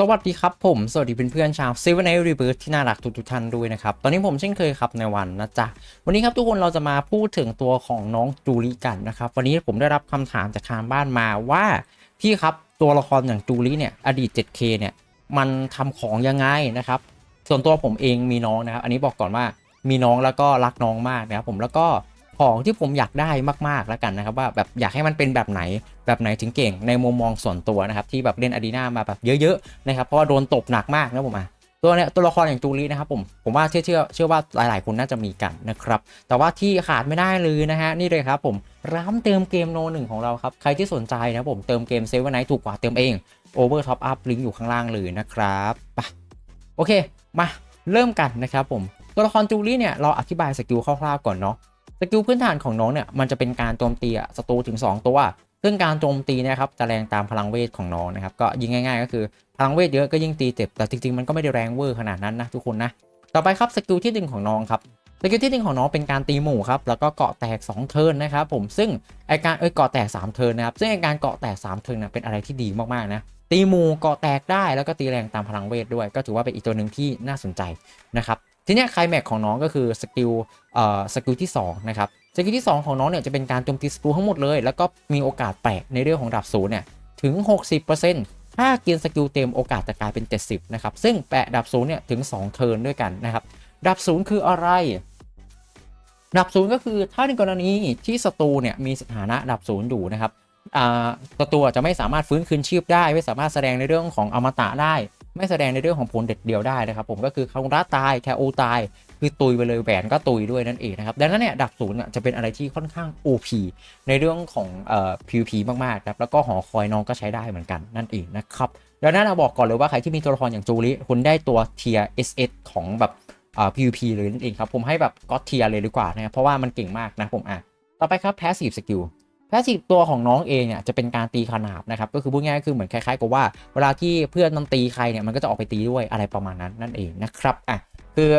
สวัสดีครับผมสวัสดีเพื่อนๆชาวซีเวนไอรีเบิร์ที่น่ารักทุกๆท่านด้วยนะครับ ตอนนี้ผมเช่นเคยครับในวันนะจ๊ะ วันนี้ครับทุกคนเราจะมาพูดถึงตัวของน้องจูริกันนะครับ วันนี้ผมได้รับคำถามจากทางบ้านมาว่าพี่ครับตัวละครอย่างจูริเนี่ยอดีต 7K เนี่ยมันทำของยังไงนะครับ ส่วนตัวผมเองมีน้องนะครับ อันนี้บอกก่อนว่ามีน้องแล้วก็รักน้องมากนะครับผมแล้วก็ ของที่ผมอยากได้มากๆแล้วกันนะครับว่าแบบอยากให้มันเป็นแบบไหนแบบไหนถึงเก่งในมุมมองส่วนตัวนะครับที่แบบเล่นอารีนามาแบบเยอะๆนะครับเพราะว่าโดนตบหนักมากนะผมอะตัวเนี้ยตัวละครอย่างจูรีนะครับผมผมว่าเชื่อเชื่อเชื่อว่าหลายๆ คนน่าจะมีกันนะครับแต่ว่าที่ขาดไม่ได้เลยนะฮะนี่เลยครับผมร้านเติมเกมโนหนึ่งของเราครับใครที่สนใจนะผมเติมเกมเซเว่นไนท์ถูกกว่าเติมเอง Over Top Up ลิงก์อยู่ข้างล่างเลยนะครับไปโอเคมาเริ่มกันนะครับผมตัวละครจูลี่เนี่ยเราอธิบายสกิลคร่าวๆก่อนเนาะ สกิลพื้นฐานของน้องเนี่ยมันจะเป็นการโจมตีศัตรูถึง 2 ตัว ซึ่งการโจมตีนะครับจะแรงตามพลังเวทของน้องนะครับก็ยิงง่ายๆ ก็คือพลังเวทเยอะก็ยิ่งตีเจ็บแต่จริงๆมันก็ไม่ได้แรงเวอร์ขนาดนั้นนะทุกคนนะต่อไปครับสกิลที่หนึ่งของน้องครับสกิลที่หนึ่งของน้องเป็นการตีหมู่ครับแล้วก็เกาะแตก 2 เทิร์นนะครับผมซึ่งไอการเอ้ยเกาะแตก 3 เทิร์นนะครับซึ่งไอการเกาะแตก 3 เทิร์นนะเป็นอะไรที่ดีมากๆนะตีหมู่เกาะแตกได้แล้วก็ตีแรงตามพลังเวทด้วย ก็ถือว่าเป็นอีกตัวหนึ่งที่น่าสนใจนะครับ ทีนี้ยไคลแม็กของน้องก็คือสกิลเอ่อสกิลที่2นะครับสกิลที่ 2 ของน้องเนี่ยจะเป็นการโจมตีศัตรูทั้งหมดเลย แล้วก็มีโอกาสแปลกในเรื่องของดับศูนย์เนี่ยถึง 60%ถ้ากินสกิลเต็มโอกาสจะกลายเป็น 70นะครับซึ่งแปะดับศูนย์เนี่ยถึง 2 เทิร์นด้วยกันนะครับดับศูนย์คืออะไร ดับศูนย์ก็คือถ้าในกรณีที่ศัตรูเนี่ยมีสถานะดับศูนย์อยู่นะครับอ่าศัตรูจะไม่สามารถฟื้นคืนชีพได้ ไม่สามารถแสดงในเรื่องของอมตะได้ ไม่แสดงในเรื่องของผลเด็ดเดียวได้นะครับผมก็คือคาราตายแคโอตาย คือตุยไปเลยแหวนก็ตุยด้วยนั่นเองนะครับดังนั้นเนี่ยดับศูนย์จะเป็นอะไรที่ค่อนข้าง OP ในเรื่องของเอ่อ PVP มากๆครับแล้วก็หอคอยน้องก็ใช้ได้เหมือนกันนั่นเองนะครับดังนั้นเราบอกก่อนเลยว่าใครที่มีตัวละครอย่างจูริคุณได้ตัวเทีย SS ของแบบอ่า PVP เลยนั่นเองครับผมให้แบบก็เทียเลยดีกว่านะครับเพราะว่ามันเก่งมากนะผมอะต่อไปครับ Passive Skill แพสซีฟตัวของน้องเองเนี่ยจะเป็นการตีขนาบนะครับก็คือพูดง่ายๆคือเหมือนคล้ายๆกับว่าเวลาที่เพื่อนมันตีใครเนี่ยมันก็จะออกไปตีด้วยอะไรประมาณนั้นนั่นเองนะครับอะคือ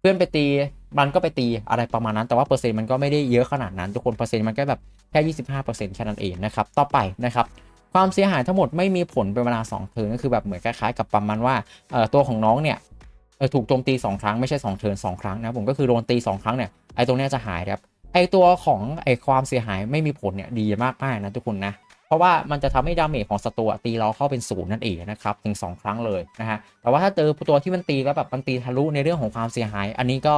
เพื่อนไปตีมันก็ไปตีอะไรประมาณนั้น แต่ว่าเปอร์เซ็นต์มันก็ไม่ได้เยอะขนาดนั้น ทุกคนเปอร์เซ็นต์มันก็แบบแค่25%แค่นั้นเองนะครับต่อไปนะครับความเสียหายทั้งหมดไม่มีผลเป็นเวลา2เทิร์นก็คือแบบเหมือนคล้ายๆกับประมาณว่าเอ่อตัวของน้องเนี่ยถูกโจมตี 2 ครั้งไม่ใช่2เทิร์น2ครั้งนะผมก็คือโดนตี 2 ครั้งเนี่ยไอ้ตรงเนี้ยจะหายครับ ไอตัวของไอความเสียหายไม่มีผลเนี่ยดีมากมากนะทุกคนนะ เพราะว่ามันจะทำให้ดาเมจของศัตรูตีเราเข้าเป็นศูนย์นั่นเองนะครับถึง 2 ครั้งเลยนะฮะแต่ว่าถ้าเจอตัวที่มันตีแล้วแบบมันตีทะลุในเรื่องของความเสียหาย อันนี้ก็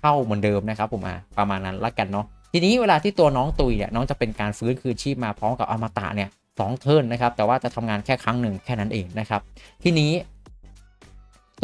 เข้าเหมือนเดิมนะครับผมอะประมาณนั้นละกันเนาะทีนี้เวลาที่ตัวน้องตุยเนี่ยน้องจะเป็นการฟื้นคืนชีพมาพร้อมกับอมตะเนี่ยสองเทิร์นนะครับแต่ว่าจะทำงานแค่ครั้งหนึ่งแค่นั้นเองนะครับทีนี้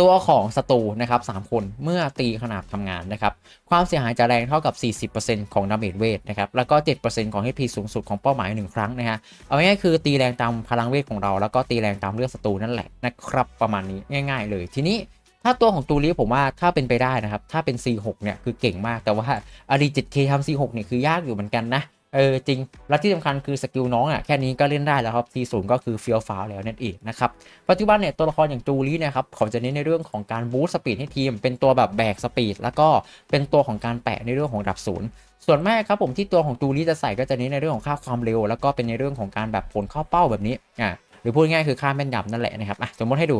ตัวของศัตรูนะครับ3คนเมื่อตีขนาดทำงานนะครับ ความเสียหายจะแรงเท่ากับ 40%ของดาเมจเวทนะครับ แล้วก็ 7%ของ HP สูงสุดของเป้าหมาย 1 ครั้งนะฮะ เอาง่ายๆคือตีแรงตามพลังเวทของเรา แล้วก็ตีแรงตามเลือดศัตรูนั่นแหละนะครับ ประมาณนี้ง่าย ๆ เลย ทีนี้ถ้าตัวของตูรีผมว่าถ้าเป็นไปได้นะครับ ถ้าเป็น C6 เนี่ยคือเก่งมาก แต่ว่าอดี 7K ทำ C6 เนี่ยคือยากอยู่เหมือนกันนะ เออจริง และที่สำคัญคือสกิลน้องอะแค่นี้ก็เล่นได้แล้วครับ C0 ก็คือเฟียวฟ้าแล้วนั่นเองนะครับปัจจุบันเนี่ยตัวละครอย่างจูรี่นี่ยครับเขาจะเน้นในเรื่องของการบูสต์สปีดให้ทีม เป็นตัวแบบแบกสปีดแล้วก็เป็นตัวของการแปะในเรื่องของดับศูนย์ส่วนแม่ครับผมที่ตัวของจูรี่จะใส่ก็จะเน้นในเรื่องของค่าความเร็ว แล้วก็เป็นในเรื่องของการแบบผลเข้าเป้าแบบนี้อ่าหรือพูดง่ายคือค่าแม่นยำนั่นแหละนะครับอะสมมติให้ดู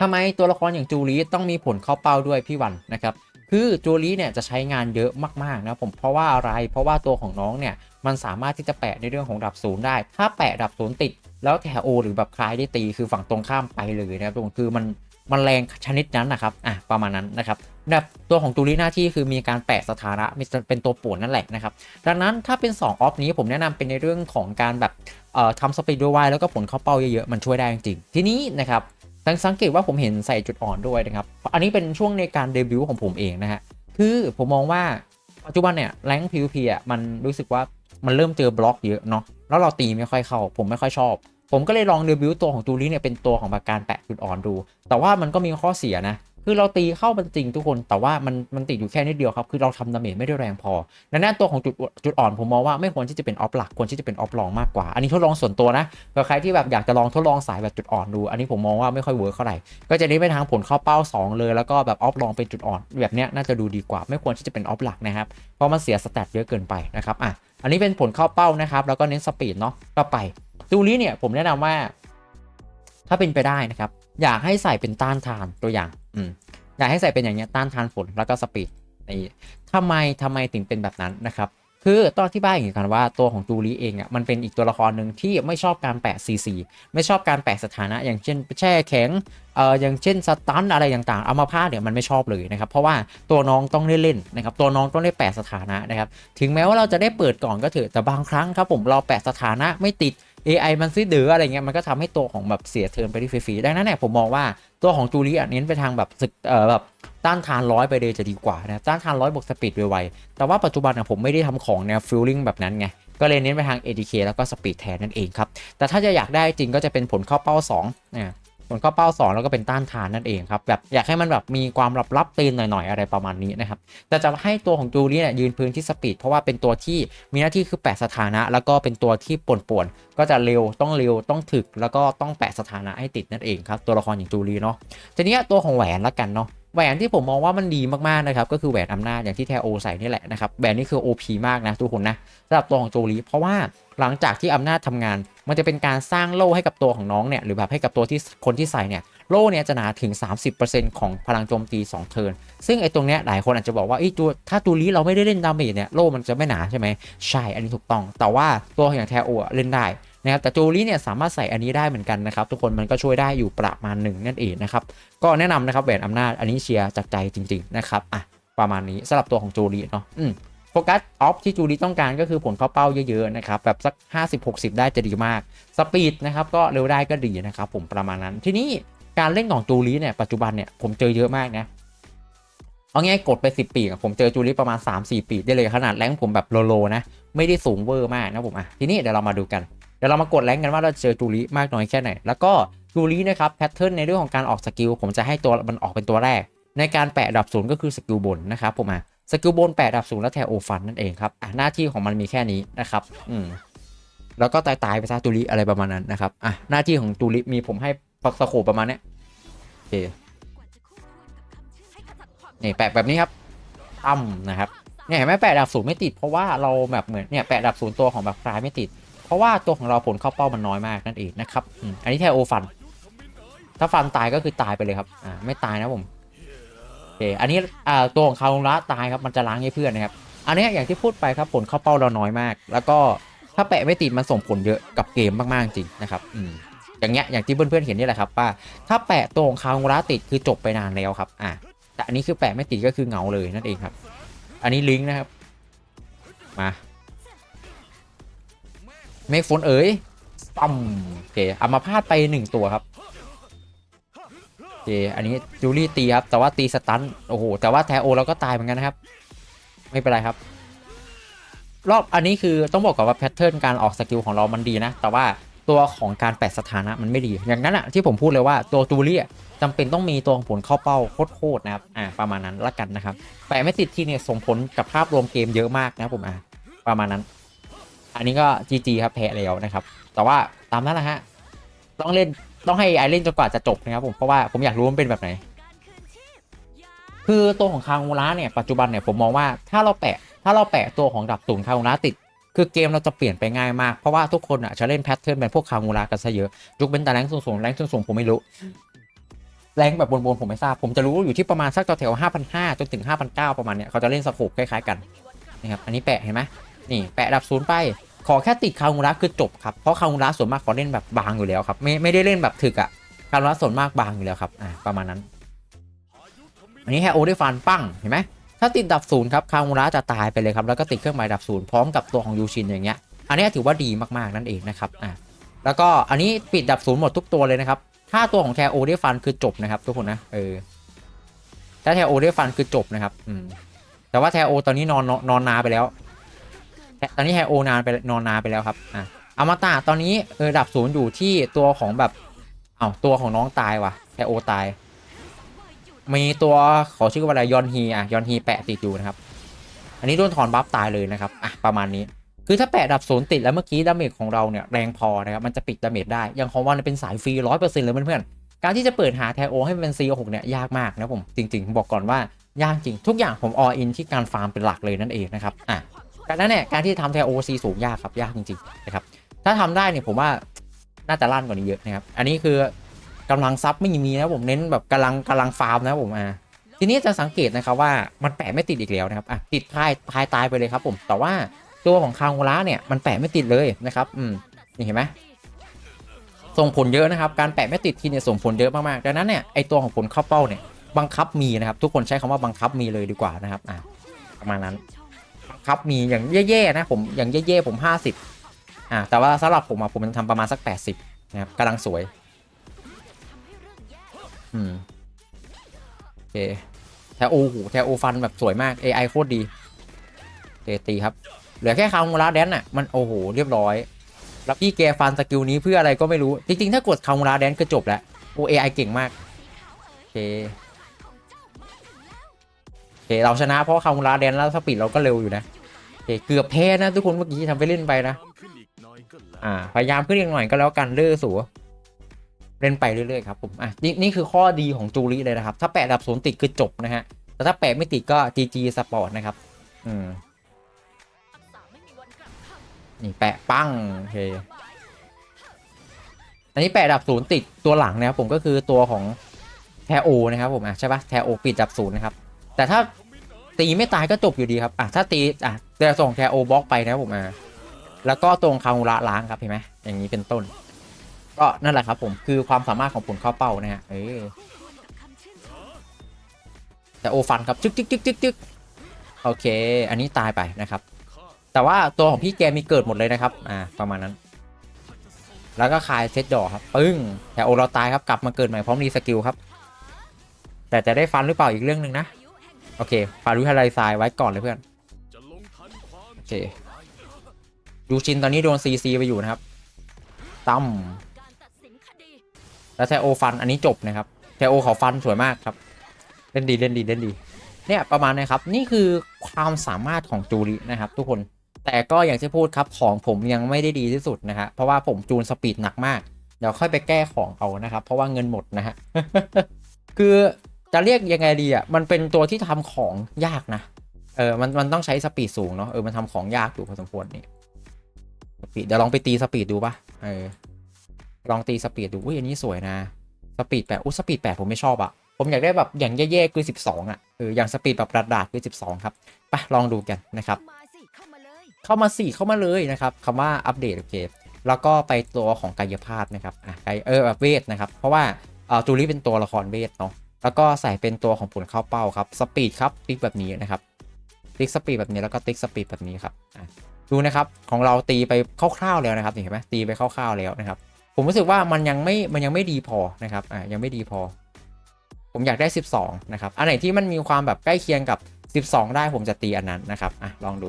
ทำไมตัวละครอย่างจูรี่ต้องมีผลเข้าเป้าด้วยพี่วันนะครับ คือจูรี่เนี่ยจะใช้งานเยอะมากๆนะผมเพราะว่าอะไรเพราะว่าตัวของน้องเนี่ยมันสามารถที่จะแปะในเรื่องของดับศูนย์ได้ ถ้าแปะดับศูนย์ติด แล้วแถโอหรือแบบคลายได้ตีคือฝั่งตรงข้ามไปเลยนะครับทุกคนคือมันมันแรงชนิดนั้นนะครับ อะ ประมาณนั้นนะครับแบบตัวของจูรี่หน้าที่คือมีการแปะสถานะเป็นตัวป่วนนั่นแหละนะครับ ดังนั้นถ้าเป็น 2 ออฟนี้ผมแนะนำเป็นในเรื่องของการแบบเอ่อทำสปีดด้วยไวแล้วก็ผลเข้าเป้าเยอะๆ มันช่วยได้จริงๆ ทีนี้นะครับ สังเกตว่าผมเห็นใส่จุดอ่อนด้วยนะครับ อันนี้เป็นช่วงในการเดบิวต์ของผมเองนะฮะ คือผมมองว่าปัจจุบันเนี่ยแรงพีวพีอะมันรู้สึกว่ามันเริ่มเจอบล็อกเยอะเนาะ แล้วเราตีไม่ค่อยเข้า ผมไม่ค่อยชอบ ผมก็เลยลองเดบิวต์ตัวของตูรี่เนี่ยเป็นตัวของการแปะจุดอ่อนดู แต่ว่ามันก็มีข้อเสียนะ คือเราตีเข้ามันจริงทุกคน แต่ว่ามันมันติดอยู่แค่นิดเดียวครับ คือเราทำดาเมจไม่ได้แรงพอดังนั้นตัวของจุดจุดอ่อนผมมองว่าไม่ควรที่จะเป็นออฟหลักควรที่จะเป็นออฟรองมากกว่า อันนี้ทดลองส่วนตัวนะเผื่อใครที่แบบอยากจะลองทดลองสายแบบจุดอ่อนดู อันนี้ผมมองว่าไม่ค่อยเวิร์คเท่าไหร่ ก็จะเน้ไปทางผลเข้าเป้า 2 เลย แล้วก็แบบออฟลองเป็นจุดอ่อนแบบเนี้ยน่าจะดูดีกว่า ไม่ควรที่จะเป็นออฟหลักนะครับ เพราะมันเสียสแตทเยอะเกินไปนะครับ อะ อันนี้เป็นผลเข้าเป้านะครับ แล้วก็เน้นสปีดเนาะก็ไปดูนี้เนี่ยผมแนะนำว่า ถ้าเป็นไปได้นะครับอยากให้ใส่เป็นต้านทานตัวอย่าง อืมอยากให้ใส่เป็นอย่างเงี้ยต้านทานฝนแล้วก็สปีดนี่ทำไมทำไมถึงเป็นแบบนั้นนะครับ คือต้องอธิบายอย่างนี้กันว่าตัวของจูรีเองอะมันเป็นอีกตัวละครหนึ่งที่ไม่ชอบการแปะ CC ไม่ชอบการแปะสถานะ อย่างเช่นแช่แข็งเอ่ออย่างเช่นสตันอะไรต่างๆเอามาพาดเนี่ยมันไม่ชอบเลยนะครับ เพราะว่าตัวน้องต้องได้เล่นนะครับตัวน้องต้องได้แปะสถานะนะครับ ถึงแม้ว่าเราจะได้เปิดก่อนก็เถอะแต่บางครั้งครับผมเราแปะสถานะไม่ติด AI มันซิดืออะไรเงี้ยมันก็ทำให้ตัวของแบบเสียเทิร์นไปที่ฟรีๆดังนั้นเนี่ยผมมองว่าตัวของจูเลียเน้นไปทางแบบศึกเอ่อแบบต้านทานร้อยไปเลยจะดีกว่านะต้านทานร้อยบวกสปีดไวๆแต่ว่าปัจจุบันเนี่ยผมไม่ได้ทำของแนวฟิลลิ่งแบบนั้นไงก็เลยเน้นไปทาง ADK แล้วก็สปีดแทนนั่นเองครับแต่ถ้าจะอยากได้จริงก็จะเป็นผลเข้าเป้า2นะ ผลเข้าเป้า 2 แล้วก็เป็นต้านทานนั่นเองครับแบบอยากให้มันแบบมีความลับลับๆตีนหน่อยๆ อะไรประมาณนี้นะครับแต่จะให้ตัวของจูเลียเนี่ยยืนพื้นที่สปีดเพราะว่าเป็นตัวที่มีหน้าที่คือแปะสถานะ แล้วก็เป็นตัวที่ป่วนๆก็จะเร็วต้องเร็วต้องถึกแล้วก็ต้องแปะสถานะให้ติดนั่นเองครับตัวละครอย่างจูเลียเนาะทีนี้ตัวของแหวนละกันเนาะ แหวนที่ผมมองว่ามันดีมากๆนะครับก็คือแหวนอำนาจอย่างที่แทโอใส่นี่แหละนะครับแหวนนี้คือ OP มากนะทุกคนนะสำหรับตัวของจูเลีเพราะว่าหลังจากที่อำนาจทำงาน มันจะเป็นการสร้างโล่ให้กับตัวของน้องเนี่ยหรือแบบให้กับตัวที่คนที่ใส่เนี่ยโล่เนี่ยจะหนาถึง 30%ของพลังโจมตี 2 เทิร์นซึ่งไอ้ตรงเนี้ยหลายคนอาจจะบอกว่าไอ้ตัวถ้าตูรีเราไม่ได้เล่นดาเมจเนี่ยโล่มันจะไม่หนาใช่ไหมใช่อันนี้ถูกต้อง แต่ว่าตัวอย่างแทโอเล่นได้ นะครับแต่จูรี่เนี่ยสามารถใส่อันนี้ได้เหมือนกันนะครับ ทุกคนมันก็ช่วยได้อยู่ประมาณหนึ่งนั่นเองนะครับ ก็แนะนำนะครับแหวนอำนาจอันนี้เชียร์จากใจจริง ๆ นะครับอะประมาณนี้สำหรับตัวของจูรี่เนาะอืมโฟกัสออฟที่จูดีต้องการก็คือผลเข้าเป้าเยอะๆนะครับแบบสัก 50-60 ได้จะดีมาก สปีดนะครับก็เร็วได้ก็ดีนะครับผมประมาณนั้น ทีนี้การเล่นของจูรี่เนี่ยปัจจุบันเนี่ยผมเจอเยอะมากนะเอาง่ายกดไป 10 ปีอะผมเจอจูรี่ประมาณ 3-4 ปีได้เลยขนาดแรงผมแบบโลๆนะไม่ได้สูงเวอร์มากนะผมอะทีนี้เดี๋ยวเรามาดูกัน เดี๋ยวเรามากดแรงกันว่าเราเจอจูรีมากน้อยแค่ไหน แล้วก็จูรีนะครับแพทเทิร์นในเรื่องของการออกสกิลผมจะให้ตัวมันออกเป็นตัวแรก ในการแปะดับศูนย์ก็คือสกิลบนนะครับผมอะสกิลบนแปดดับศูนย์แล้วแทโอฟันนั่นเองครับอะหน้าที่ของมันมีแค่นี้นะครับอืมแล้วก็ตายตายไปซะตูริอะไรประมาณนั้นนะครับอะหน้าที่ของตูริมีผมให้ปักสโคประมาณนี้โอเคนี่แปะแบบนี้ครับตั้มนะครับเนี่ยเห็นไหมแปะดับศูนย์ไม่ติดเพราะว่าเราแบบเหมือนเนี่ยแปะดับศูนย์ตัวของแบบฟลายไม่ติด เพราะว่าตัวของเราผลเข้าเป้ามันน้อยมากนั่นเองนะครับอันนี้แทโอฟัน ถ้าฟันตายก็คือตายไปเลยครับอ่าไม่ตายนะผมโอเคอันนี้อ่าตัวของคารุระตายครับมันจะล้างให้เพื่อนนะครับ อันนี้อย่างที่พูดไปครับผลเข้าเป้าเราน้อยมาก แล้วก็ถ้าแปะไม่ติดมันส่งผลเยอะกับเกมมากๆจริงนะครับอืมอย่างเงี้ยอย่างที่เพื่อนๆเห็นนี่แหละครับว่าถ้าแปะตัวของคารุระติดคือจบไปนานแล้วครับอะแต่อันนี้คือแปะไม่ติดก็คือเหงาเลยนั่นเองครับ อันนี้ลิงก์นะครับมา เมกโฟนเอ๋ยปั๊มโอเคเอามาพาดไปหนึ่งตัวครับโอเคอันนี้จูลี่ตีครับ แต่ว่าตีสตันโอ้โห แต่ว่าแทโอเราก็ตายเหมือนกันนะครับ ไม่เป็นไรครับ รอบอันนี้คือต้องบอกก่อนว่าแพทเทิร์นการออกสกิลของเรามันดีนะ แต่ว่าตัวของการแปะสถานะมันไม่ดี อย่างนั้นอะที่ผมพูดเลยว่าตัวจูลี่อะจำเป็นต้องมีตัวของผลเข้าเป้าโคตรๆนะครับ อ่า ประมาณนั้นละกันนะครับ แปะไม่ติดที่เนี่ยส่งผลกับภาพรวมเกมเยอะมากนะผมอ่าประมาณนั้น อันนี้ก็ GG ครับแพ้แล้วนะครับ แต่ว่าตามนั้นแหละฮะต้องเล่นต้องให้ไอเล่นจนกว่าจะจบนะครับผมเพราะว่าผมอยากรู้มันเป็นแบบไหน คือตัวของคางูระเนี่ยปัจจุบันเนี่ยผมมองว่าถ้าเราแปะ ถ้าเราแปะตัวของดับศูนย์คางูระติด คือเกมเราจะเปลี่ยนไปง่ายมากเพราะว่าทุกคนอะจะเล่นแพทเทิร์นเป็นพวกคางูระกันซะเยอะยกเป็นแต่แรงสูงๆแรงสูงๆผมไม่รู้แรงแบบบนๆผมไม่ทราบ ผมจะรู้อยู่ที่ประมาณสักแถวห้าพันห้าจนถึงห้าพันเก้าประมาณเนี้ยเขาจะเล่นสโคปคล้ายๆกันนะครับอันนี้แปะเห็นไหมนี่แปะดับศูนย์ไป ขอแค่ติดคางูระคือจบครับ เพราะคางูระส่วนมากเขาเล่นแบบบางอยู่แล้วครับ ไม่ไม่ได้เล่นแบบถึกอะคางูระส่วนมากบางอยู่แล้วครับอ่าประมาณนั้น อันนี้แฮโอได้ฟันปั้งเห็นไหมถ้าติดดับศูนย์ครับคางูระจะตายไปเลยครับแล้วก็ติดเครื่องหมายดับศูนย์พร้อมกับตัวของยูชินอย่างเงี้ย อันนี้ถือว่าดีมากๆนั่นเองนะครับอ่าแล้วก็อันนี้ปิดดับศูนย์หมดทุกตัวเลยนะครับถ้าตัวของแทโอได้ฟันคือจบนะครับทุกคนนะเออถ้าแทโอได้ฟันคือจบนะครับอืมแต่ว่าแทโอตอนนี้นอนนอนนาไปแล้ว ตอนนี้ไฮโอนานไปนอนนานไปแล้วครับอะอมตะตอนนี้เออดับศูนย์อยู่ที่ตัวของแบบเอ้าตัวของน้องตายว่ะไฮโอตาย มีตัวขอชื่อว่าอะไรยอนฮีอะยอนฮีแปะติดอยู่นะครับ อันนี้โดนถอนบัฟตายเลยนะครับอะประมาณนี้คือถ้าแปะดับศูนย์ติดแล้วเมื่อกี้ดาเมจของเราเนี่ยแรงพอนะครับมันจะปิดดาเมจได้ อย่างของวันเป็นสายฟรีร้อยเปอร์เซ็นต์เลยเพื่อนๆการที่จะเปิดหาแทโอให้มันเป็น C6 เนี่ยยากมากนะผมจริง ๆ บอกก่อนว่ายากจริงทุกอย่างผมออินที่การฟาร์มเป็นหลักเลยนั่นเองนะครับอะ การนั้นเนี่ยการที่ทำแทโอซีสูงยากครับยากจริงๆนะครับถ้าทำได้เนี่ยผมว่าน่าจะลั่นกว่านี้เยอะนะครับอันนี้คือกำลังซับไม่มีนะผมเน้นแบบกำลังกำลังฟาร์มนะผมอ่าทีนี้จะสังเกตนะครับว่ามันแปะไม่ติดอีกแล้วนะครับอะติดพายพายตายไปเลยครับผมแต่ว่าตัวของคางวระเนี่ยมันแปะไม่ติดเลยนะครับอืมนี่เห็นไหมส่งผลเยอะนะครับการแปะไม่ติดทีเนี่ยส่งผลเยอะมากๆดังนั้นเนี่ยไอตัวของผลเข้าเป้าเนี่ยบังคับมีนะครับทุกคนใช้คำว่าบังคับมีเลยดีกว่านะครับอะประมาณนั้น ครับมีอย่างแย่ๆนะผมอย่างแย่ๆผม 50อ่าแต่ว่าสำหรับผมอะผมมันทำประมาณสัก 80นะครับกำลังสวย อืมโอเคแทโอโหแทโอฟันแบบสวยมาก AI โคตรดีโอเคตีครับ เหลือแค่คามูระแดนน่ะมันโอ้โหเรียบร้อยแล้วพี่แกฟันสกิลนี้เพื่ออะไรก็ไม่รู้ จริงๆ ถ้ากดคามูระแดนก็จบแล้วโอ AI เก่งมากโอเค เคเราชนะเพราะคามูระแดนแล้วสปีดเราก็เร็วอยู่นะโอเคเกือบแพ้นะทุกคนเมื่อกี้ทำไปเล่นไปนะ อ่าพยายามขึ้นอีกหน่อยก็แล้วกันเลื่อสูเล่นไปเรื่อยๆครับผมอะนี่นี่คือข้อดีของจูริเลยนะครับ ถ้าแปะดับศูนย์ติดคือจบนะฮะแต่ถ้าแปะไม่ติดก็ GG Sport นะครับ อืมนี่แปะปั้งโอเคอันนี้แปะดับศูนย์ติดตัวหลังนะครับผมก็คือตัวของแทโอนะครับผมอะใช่ปะแทโอปิดดับศูนย์นะครับแต่ถ้า ตีไม่ตายก็จบอยู่ดีครับอะถ้าตีอะจะส่งแทโอบล็อกไปนะผมอะแล้วก็ตรงคางูระล้างครับเห็นไหมอย่างนี้เป็นต้น ก็นั่นแหละครับผมคือความสามารถของผลเข้าเป้านะฮะเออแต่โอฟันครับจึ๊กจึ๊กจึ๊กจึ๊กจึ๊กโอเค อันนี้ตายไปนะครับ แต่ว่าตัวของพี่แกมีเกิดหมดเลยนะครับอ่าประมาณนั้น แล้วก็คายเซตดอกครับปึ้งแต่โอเราตายครับกลับมาเกิดใหม่พร้อมรีสกิลครับ แต่จะได้ฟันหรือเปล่าอีกเรื่องหนึ่งนะ โอเคฟารุฮาไลซายไว้ก่อนเลยเพื่อน โอเคยูชินตอนนี้โดนซีซีไปอยู่นะครับ ตั้มแล้วแทโอฟันอันนี้จบนะครับแทโอเขาฟันสวยมากครับ เล่นดีเล่นดีเล่นดี เนี่ยประมาณนี้ครับ นี่คือความสามารถของจูรินะครับ ทุกคน แต่ก็อย่างที่พูดครับของผมยังไม่ได้ดีที่สุดนะฮะ เพราะว่าผมจูนสปีดหนักมาก เดี๋ยวค่อยไปแก้ของเอานะครับ เพราะว่าเงินหมดนะฮะ คือ จะเรียกยังไงดีอะ มันเป็นตัวที่ทำของยากนะ เออ มัน มันต้องใช้สปีดสูงเนาะ เออ มันทำของยากอยู่พอสมควรนี่ สปีด เดี๋ยวลองไปตีสปีดดูปะเออ ลองตีสปีดดู อุ้ย อันนี้สวยนะ สปีดแปดอุ้ยสปีดแปดผมไม่ชอบอะผมอยากได้แบบอย่างแย่ๆคือสิบสองอะเออ อย่างสปีดแบบดาดๆคือสิบสองครับ ไป ลองดูกันนะครับ เข้ามาสี่เข้ามาเลยนะครับคำว่าอัปเดตโอเค แล้วก็ไปตัวของกายภาพนะครับ อะ กาย เออแบบเวทนะครับ เพราะว่าเอ่อจูรี่เป็นตัวละครเวทเนาะ แล้วก็ใส่เป็นตัวของผลเข้าเป้าครับสปีดครับติ๊กแบบนี้นะครับติ๊กสปีดแบบนี้แล้วก็ติ๊กสปีดแบบนี้ครับอะดูนะครับของเราตีไปคร่าวๆแล้วนะครับเห็นไหมตีไปคร่าวๆแล้วนะครับ ผมรู้สึกว่ามันยังไม่มันยังไม่ดีพอนะครับอะยังไม่ดีพอ ผมอยากได้ 12นะครับอันไหนที่มันมีความแบบใกล้เคียงกับ 12 ได้ผมจะตีอันนั้นนะครับอะลองดู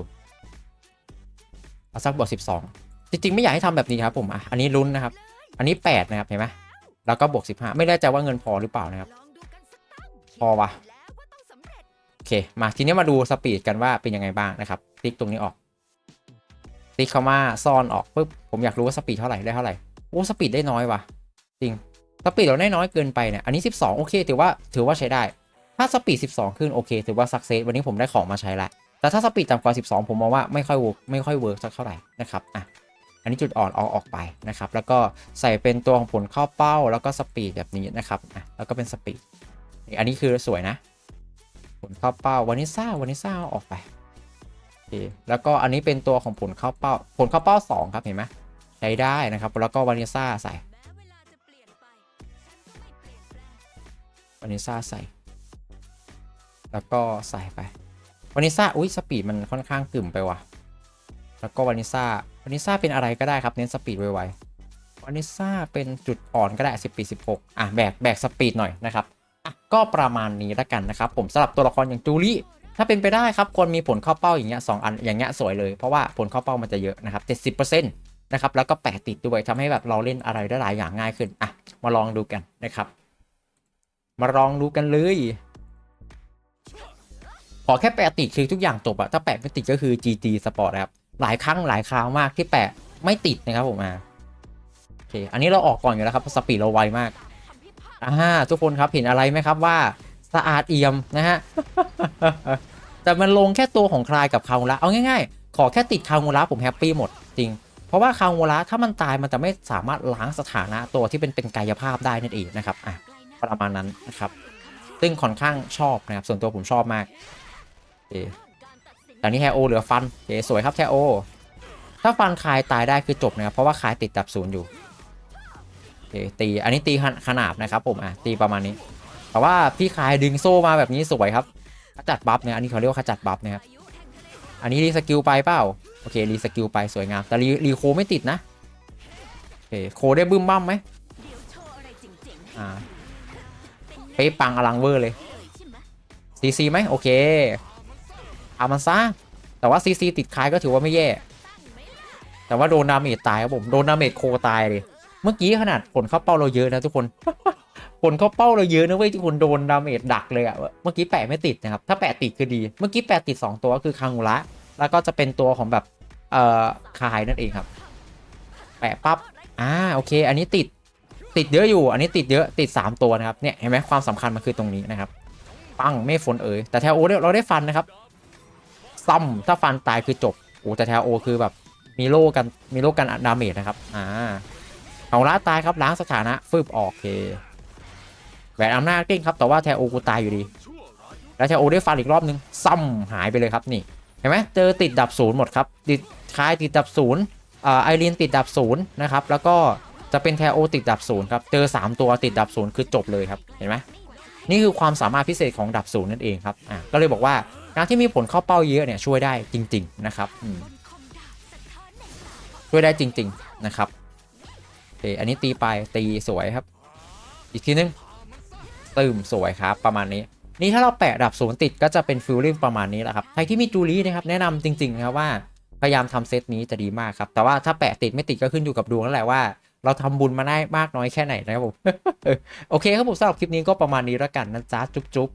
เอาสักบวก12 จริงๆ ไม่อยากให้ทำแบบนี้ครับผมอะอันนี้ลุ้นนะครับ อันนี้ 8 นะครับเห็นไหมแล้วก็บวก 15 ไม่แน่ใจว่าเงินพอหรือเปล่านะครับ พอวะโอเค มาทีนี้มาดูสปีดกันว่าเป็นยังไงบ้างนะครับติ๊กตรงนี้ออกติ๊กเข้ามาซ่อนออกปุ๊บผมอยากรู้ว่าสปีดเท่าไหร่ได้เท่าไหร่โอ้สปีดได้น้อยวะจริงสปีดเราได้น้อยเกินไปเนี่ยอันนี้ 12 โอเค ถือว่าถือว่าใช้ได้ ถ้าสปีด 12 ขึ้นโอเค ถือว่าสักเซสวันนี้ผมได้ของมาใช้ละแต่ถ้าสปีดต่ำกว่า 12 ผมมองว่าไม่ค่อยเวิร์กไม่ค่อยเวิร์กสักเท่าไหร่นะครับอะอันนี้จุดอ่อนเอาออกไปนะครับ แล้วก็ใส่เป็นตัวของผลเข้าเป้า แล้วก็สปีดแบบนี้นะครับอะแล้วก็เป็นสปีด อันนี้คือสวยนะผลเข้าเป้าวานิซ่าวานิซ่าออกไปแล้วก็อันนี้เป็นตัวของผลเข้าเป้า ผลเข้าเป้า 2 ครับเห็นไหมใช้ได้นะครับ แล้วก็วานิซ่าใส่วาจะเปลี่ยนไปฉันไม่เปลี่ยนแปลงวานิซ่าใส่ แล้วก็ใส่ไปวานิซ่าอุ้ยสปีดมันค่อนข้างกึ่มไปว่ะ แล้วก็วานิซ่าวานิซ่าเป็นอะไรก็ได้ครับเน้นสปีดไวๆวานิซ่าเป็นจุดอ่อนก็ได้ 10ปี16อะแบกแบกสปีดหน่อยนะครับ อะก็ประมาณนี้ล้วกันนะครับผมสำหรับตัวละครอย่างจูลี่ถ้าเป็นไปได้ครับควรมีผลเข้าเป้าอย่างเงี้ยสองอันอย่างเงี้ยสวยเลยเพราะว่าผลเข้าเป้ามันจะเยอะนะครับ70%นต์นะครับแล้วก็แปะติดด้วยทำให้แบบเราเล่นอะไรได้หลายอย่างง่ายขึ้นอะมาลองดูกันนะครับ มาลองดูกันเลยขอแค่แปะติดคือทุกอย่างจบอะถ้าแปะไม่ติดก็คือ GG Sport นะครับหลายครั้งหลายคราวมากที่แปะไม่ติดนะครับผมอ่าโอเคอันนี้เราออกก่อนอยู่แล้วครับสปีดเราไวมาก อ่าทุกคนครับเห็นอะไรไหมครับว่าสะอาดเอี่ยมนะฮะ แต่มันลงแค่ตัวของคลายกับคางูระเอาง่ายๆ ขอแค่ติดคางูระผมแฮปปี้หมดจริง เพราะว่าคางโวระถ้ามันตายมันจะไม่สามารถล้างสถานะตัวที่เป็นเป็นกายภาพได้นั่นเองนะครับอะประมาณนั้นนะครับ ซึ่งค่อนข้างชอบนะครับ ส่วนตัวผมชอบมากโอแต่นี่แทโอเหลือฟันโอสวยครับแทโอถ้าฟันคลายตายได้คือจบนะครับเพราะว่าคลายติดดับศูนย์อยู่ เคตีอันนี้ตีขนาบนะครับผมอะตีประมาณนี้ แต่ว่าพี่คายดึงโซ่มาแบบนี้สวยครับขจัดบัฟเนี่ยอันนี้เขาเรียกว่าขจัดบัฟนะครับอันนี้รีสกิลไปเปล่าโอเครีสกิลไปสวยงามแต่รีรีโคไม่ติดนะโอเคโคได้บึ้มบั้มไหมอ่าเป๊ะปังอลังเวอร์เลยซีซีไหมโอเคอามันซะแต่ว่าซีซีติดคายก็ถือว่าไม่แย่ แต่ว่าโดนดาเมจตายครับผมโดนดาเมจโคตายเลย เมื่อกี้ขนาดผลเข้าเป้าเราเยอะนะทุกคนผลเข้าเป้าเราเยอะนะเว้ยทุกคนโดนดาเมจดักเลยอะเมื่อกี้แปะไม่ติดนะครับ ถ้าแปะติดคือดี เมื่อกี้แปะติด 2 ตัวก็คือคังุระแล้วก็จะเป็นตัวของแบบเอ่อคายนั่นเองครับ แปะปั๊บอ่าโอเค อันนี้ติดติดเยอะอยู่ อันนี้ติดเยอะติด 3 ตัวนะครับเนี่ยเห็นไหมความสำคัญมันคือตรงนี้นะครับปังไม่ฝนเอ่ยแต่แทโอเนี่ยเราได้ฟันนะครับซ้ำถ้าฟันตายคือจบโอ้แต่แทโอคือแบบมีโล่กันมีโล่กันดาเมจนะครับอ่า ของร้าตายครับล้างสถานะฟืบออกเคแหวนอำนาจกิ้งครับแต่ว่าแทโอกูตายอยู่ดี แล้วแทโอได้ฟันอีกรอบนึงซ้ำหายไปเลยครับนี่เห็นไหมเจอติดดับศูนย์หมดครับติดคายติดดับศูนย์ไอรีนติดดับศูนย์นะครับแล้วก็จะเป็นแทโอติดดับศูนย์ครับเจอ 3 ตัวติดดับศูนย์คือจบเลยครับเห็นไหมนี่คือความสามารถพิเศษของดับศูนย์นั่นเองครับอะก็เลยบอกว่าการที่มีผลเข้าเป้าเยอะเนี่ยช่วยได้จริง ๆ นะครับช่วยได้จริง ๆ นะครับ เคอันนี้ตีไปตีสวยครับ อีกทีนึงตืมสวยครับประมาณนี้นี่ถ้าเราแปะดับศูนย์ติดก็จะเป็นฟิลลิ่งประมาณนี้แหละครับใครที่มีจูลี่นะครับแนะนำจริงๆนะครับว่าพยายามทำเซตนี้จะดีมากครับ แต่ว่าถ้าแปะติดไม่ติดก็ขึ้นอยู่กับดวงนั่นแหละว่า เราทำบุญมาได้มากน้อยแค่ไหนนะครับผมโอเคครับผมสำหรับคลิปนี้ก็ประมาณนี้แล้วกันนะจ๊ะจุ๊บ